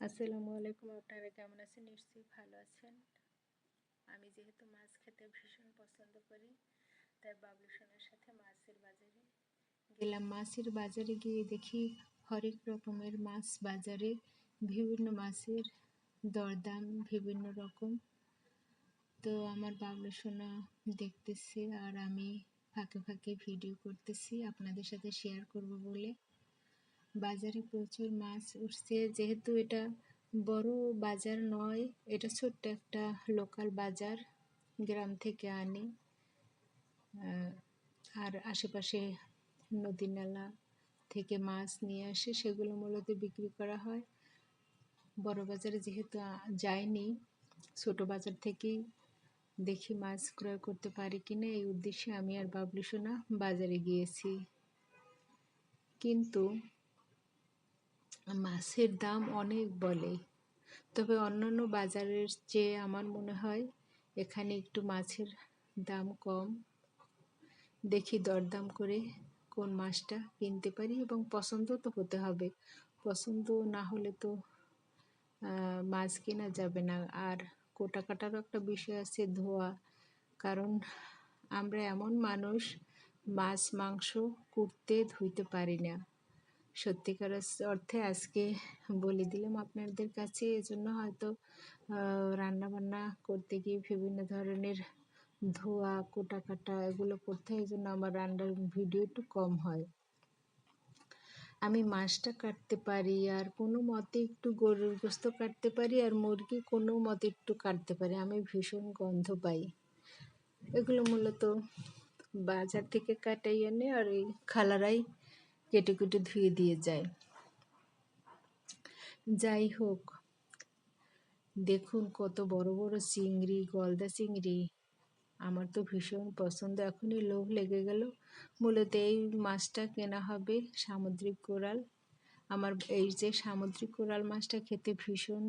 আসসালামু আলাইকুম, আপনারা কেমন আছেন? নিশ্চয়ই ভালো আছেন। আমি যেহেতু মাছ খেতে ভীষণ পছন্দ করি, তাই বাবলু সোনার সাথে মাছের বাজারে গেলাম। মাছের বাজারে গিয়ে দেখি হরেক রকমের মাছ বাজারে, বিভিন্ন মাছের দরদাম, বিভিন্ন রকম। তো আমার বাবলু সোনা দেখতেছে আর আমি ফাঁকে ফাঁকে ভিডিও করতেছি, আপনাদের সাথে শেয়ার করব বলে। বাজারে প্রচুর মাছ উঠছে। যেহেতু এটা বড় বাজার নয়, এটা ছোট্ট একটা লোকাল বাজার গ্রাম থেকে আনি। আর আশেপাশে নদী নালা থেকে মাছ নিয়ে আসে, সেগুলো মূলত বিক্রি করা হয়। বড় বাজারে যেহেতু যায়নি, ছোট বাজার থেকেই দেখি মাছ ক্রয় করতে পারি কিনা, এই উদ্দেশ্যে আমি আর বাবলু সোনা বাজারে গিয়েছি। কিন্তু মাছের দাম অনেক বলে। তবে অন্যান্য বাজারের চেয়ে আমার মনে হয় এখানে একটু মাছের দাম কম। দেখি দরদাম করে কোন মাছটা কিনতে পারি এবং পছন্দ তো হতে হবে। পছন্দ না হলে তো মাছ কেনা যাবে না। আর কোটা কাটারও একটা বিষয় আছে ধোয়া। কারণ আমরা এমন মানুষ, মাছ, মাংস কুটতে ধুইতে পারি না। সত্যিকার অর্থে আজকে বলে দিলাম আপনাদের কাছে। এজন্য হয়তো রান্না বান্না করতে গিয়ে বিভিন্ন ধরনের ধোয়া কোটা কাটা এগুলো করতে হয় জন্য আমার রান্নার ভিডিও একটু কম হয়। আমি মাছটা কাটতে পারি আর কোনো মতে একটু গরুর গোস্ত কাটতে পারি আর মুরগি কোনো মতে একটু কাটতে পারি। আমি ভীষণ গন্ধ পাই। এগুলো মূলত বাজার থেকে কাটাই এনে আর এই খালারাই কেটে কেটে ধুয়ে দিয়ে যায়। যাই হোক, দেখুন কত বড় বড় চিংড়ি, গলদা চিংড়ি। আমার তো ভীষণ পছন্দ, এখনই লোভ লেগে গেল। মূলত এই মাছটা কেনা হবে সামুদ্রিক কোরাল। আমার এই যে সামুদ্রিক কোরাল মাছটা খেতে ভীষণ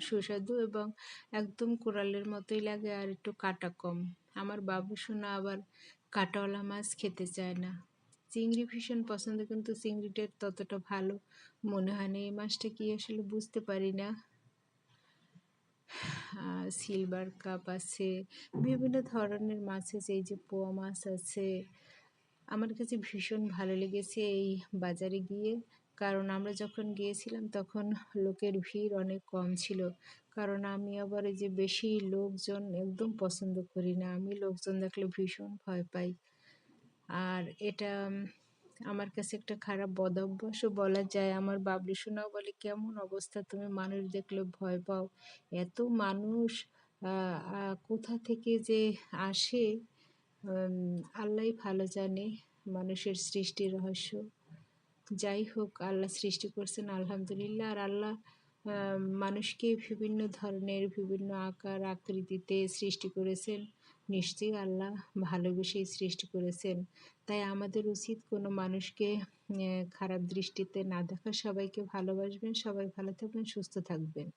সুস্বাদু এবং একদম কোরালের মতোই লাগে আর একটু কাটা কম। আমার বাবু সোনা আবার কাটাওয়ালা মাছ খেতে চায় না। চিংড়ি ভীষণ পছন্দ, কিন্তু চিংড়িটা ততটা ভালো মনে হয় না। এই মাছটা কি আসলে বুঝতে পারি না। সিলভার কাপ আছে, বিভিন্ন ধরনের মাছ আছে, এই যে পোয়া মাছ আছে। আমার কাছে ভীষণ ভালো লেগেছে এই বাজারে গিয়ে। কারণ আমরা যখন গিয়েছিলাম তখন লোকের ভিড় অনেক কম ছিল। কারণ আমি আবার যে বেশি লোকজন একদম পছন্দ করি না। আমি লোকজন দেখলে ভীষণ ভয় পাই। আর এটা আমার কাছে একটা খারাপ বদ অভ্যাসও বলা যায়। আমার বাবলু সোনাও বলে, কেমন অবস্থা? তুমি মানুষ দেখলে ভয় পাও। এত মানুষ কোথা থেকে যে আসে আল্লাহ ভালো জানে মানুষের সৃষ্টি রহস্য। যাই হোক, আল্লাহ সৃষ্টি করছেন, আলহামদুলিল্লাহ। আর আল্লাহ মানুষকে বিভিন্ন ধরনের, বিভিন্ন আকার, আকৃতিতে সৃষ্টি করেছেন। নিশ্চয়ই আল্লাহ ভালোবেসেই সৃষ্টি করেছেন। তাই আমাদের উচিত কোনো মানুষকে খারাপ দৃষ্টিতে না দেখা। সবাইকে ভালোবাসবেন, সবাই ভালো থাকবেন, সুস্থ থাকবেন।